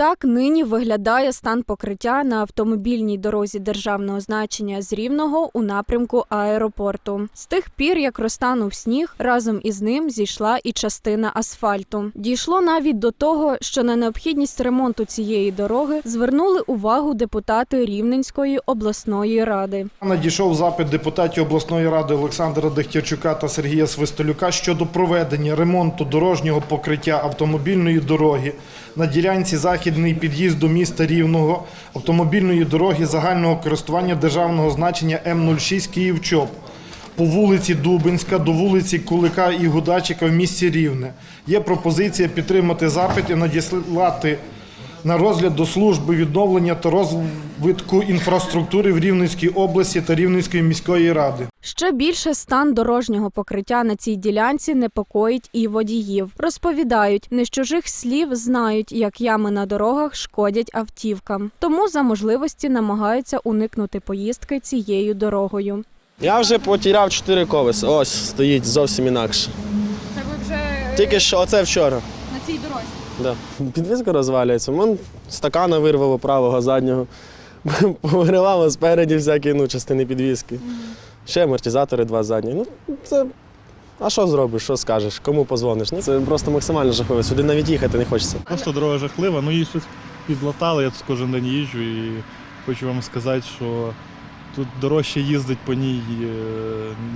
Так нині виглядає стан покриття на автомобільній дорозі державного значення з Рівного у напрямку аеропорту. З тих пір, як розтанув сніг, разом із ним зійшла і частина асфальту. Дійшло навіть до того, що на необхідність ремонту цієї дороги звернули увагу депутати Рівненської обласної ради. Надійшов запит депутатів обласної ради Олександра Дехтярчука та Сергія Свистолюка щодо проведення ремонту дорожнього покриття автомобільної дороги на ділянці західний під'їзд до міста Рівного, автомобільної дороги загального користування державного значення М06 Київ-ЧОП по вулиці Дубинська до вулиці Кулика і Гудачика в місті Рівне. Є пропозиція підтримати запит і надіслати на розгляд до служби відновлення та розвитку інфраструктури в Рівненській області та Рівненської міської ради. Ще більше стан дорожнього покриття на цій ділянці непокоїть і водіїв. Розповідають, не з чужих слів знають, як ями на дорогах шкодять автівкам. Тому за можливості намагаються уникнути поїздки цією дорогою. Я вже потіряв чотири колеса. Ось стоїть зовсім інакше. Це ви вже Тільки що оце вчора. на цій дорозі. Да. Підвізка розвалюється. Вон стакана вирвало правого заднього. Повиривало спереді всякі ну, частини підвіски. Ще амортизатори два задні. Ну, це. А що зробиш, що скажеш, кому позвониш? Ну, це просто максимально жахливо. Сюди навіть їхати не хочеться. Просто дорога жахлива, ну її щось підлатали, я тут кожен день їжджу і хочу вам сказати, що тут дорожче їздить по ній, е,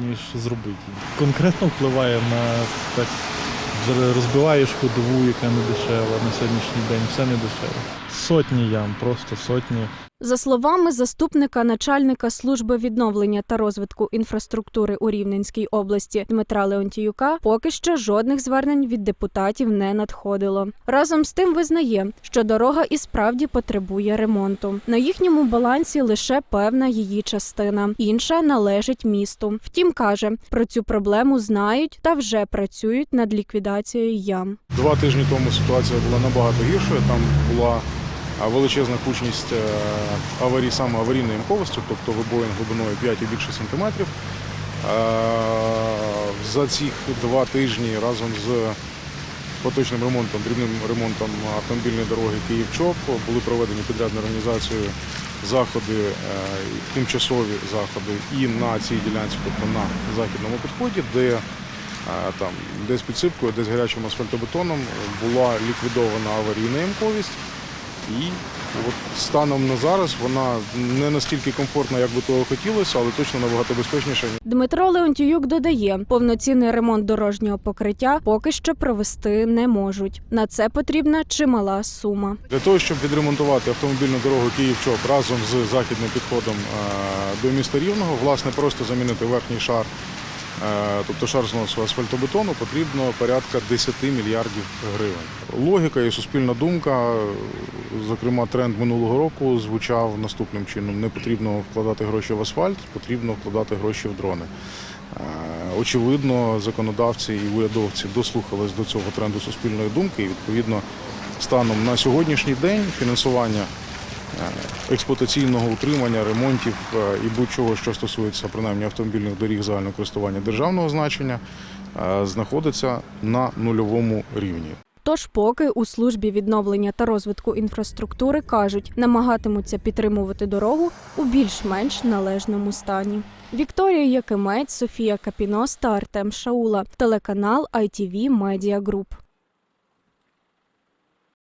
ніж зробити. Конкретно впливає на так, розбиваєш ходову, яка не дешева на сьогоднішній день, все не дешево. Сотні ям, просто сотні. За словами заступника начальника служби відновлення та розвитку інфраструктури у Рівненській області Дмитра Леонтіюка, поки що жодних звернень від депутатів не надходило. Разом з тим визнає, що дорога і справді потребує ремонту. На їхньому балансі лише певна її частина, інша належить місту. Втім, каже, про цю проблему знають та вже працюють над ліквідацією ям. Два тижні тому ситуація була набагато гіршою. Там була величезна кучність е, аварій, саме аварійної ямковості, тобто вибоїн глибиною 5 і більше сантиметрів. Е, За ці два тижні разом з поточним ремонтом, дрібним ремонтом автомобільної дороги Київ-ЧОП були проведені підрядною організацією заходи, е, тимчасові заходи і на цій ділянці, тобто на західному підході, де там десь підсипкою, десь гарячим асфальтобетоном була ліквідована аварійна ямковість. І от станом на зараз вона не настільки комфортна, як би того хотілося, але точно набагато безпечніша. Дмитро Леонтіюк додає, повноцінний ремонт дорожнього покриття поки що провести не можуть. На це потрібна чимала сума. Для того, щоб відремонтувати автомобільну дорогу Київ-Чоп разом з західним підходом е, до міста Рівного, власне, просто замінити верхній шар, тобто шар зносу асфальтобетону, потрібно порядка 10 мільярдів гривень. Логіка і суспільна думка, е, зокрема, тренд минулого року звучав наступним чином: не потрібно вкладати гроші в асфальт, потрібно вкладати гроші в дрони. Е, Очевидно, законодавці і урядовці дослухались до цього тренду суспільної думки, і відповідно станом на сьогоднішній день фінансування е, експлуатаційного утримання, ремонтів е, і будь-чого, що стосується принаймні автомобільних доріг загального користування державного значення, е, знаходиться на нульовому рівні. Тож, поки у службі відновлення та розвитку інфраструктури кажуть, намагатимуться підтримувати дорогу у більш-менш належному стані. Вікторія Якимець, Софія Капіност та Артем Шаула, телеканал ITV Media Group.